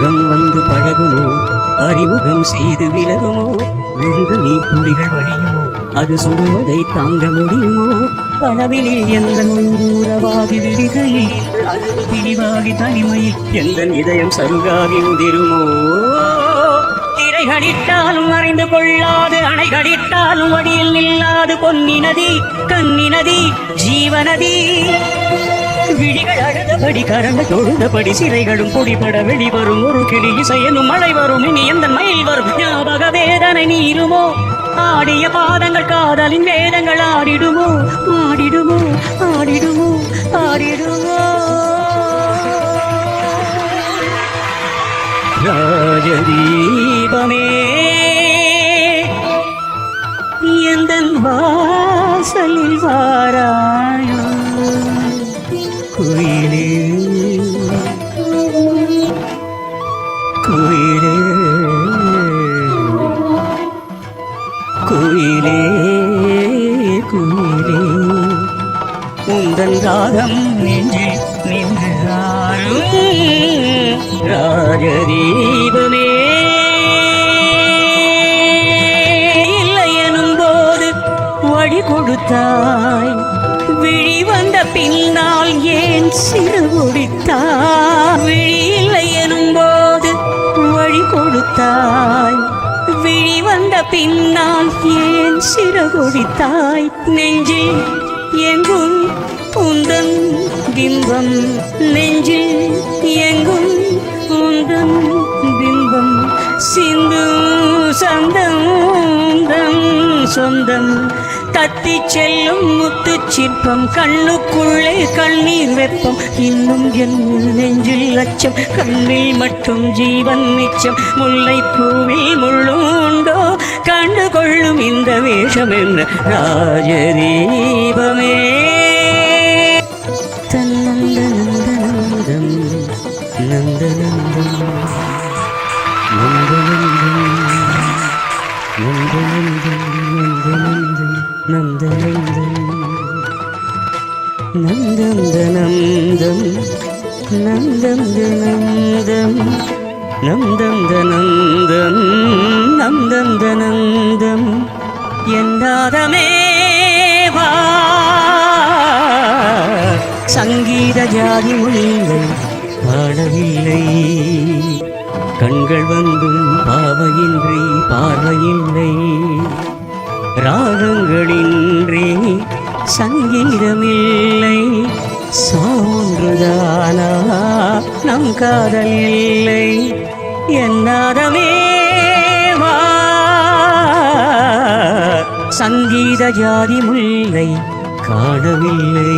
முகம் வந்து பழகுமோ? அறிமுகம் செய்து விலகுமோ? விழுது நீ துளிகள் வழியுமோ? அது சொல்வதை தாங்க முடியுமோ? கனவினில் எந்த உறவாகி விடுகையில் அது பிரிவாகி தனிமையில் எந்த இதயம் சருகாகி உதிருமோ? கடித்தாலும் மறைந்து கொள்ளாது அணை கடித்தாலும் வடியில் நில்லாது பொன்னி நதி கன்னி நதி ஜீவநதி. விழிகள் அழுதபடி கரண்டு தொழுதபடி சிறைகளும் பொடிபட வெளிவரும். ஒரு கிளி இசையனும் மழை வரும். இனி எந்த மயில் வரும்? ஞாபக வேதனை நீருமோ? ஆடிய பாதங்கள் காதலின் வேதங்கள் ஆடிடுமோ? ஆடிடுமோ? ஆடிடுமோ? ஆடிடுமோ? ராஜதீபம் குயிலே குயிலே உந்தன் ராகம் நெஞ்சில் நின்றாலும் ராஜதீபமே. இல்லை எனும் போது வழி கொடுத்தாய். விழி வந்த பின்னால் ஏன் சிறு முடித்தாய் விழி இல்லை எனும் போது வழி கொடுத்தாய். விழி வந்த பின்னால் ஏன் சிறு கொடுத்தாய் நெஞ்சில் எங்கும் உந்தன் பிம்பம் நெஞ்சில் எங்கும் உந்தன் பிம்பம் சிந்து சந்தம் சொந்தம். கத்தி செல்லும் முத்து சிற்பம் கண்ணுக்குள்ளே கண்ணீர் வெப்பம். இன்னும் என் நெஞ்சில் அச்சம் கண்ணில் மட்டும் ஜீவன் மிச்சம். முல்லை பூவில் முள்ளும் கண்டு கொள்ளும் இந்த வேஷம் என்ன ராஜதீபமே தன்னந்தனந்தனந்தம் நந்தனந்தம் நந்தந்தனந்தம் நந்தந்தனந்தம் நந்தந்தனந்தம் நந்தந்தனந்தம் என்னாதமே வா. சங்கீத ஜாதி மொழிகள் பாடவில்லை. கண்கள் வந்தும் பாவையின்றி பார்வையில்லை. ராகங்களின்றி சங்கீதமில்லை. சான்றுதானா நம் காதல் இல்லை என்னாதமே வா. சங்கீத ஜாதி முல்லை காணவில்லை.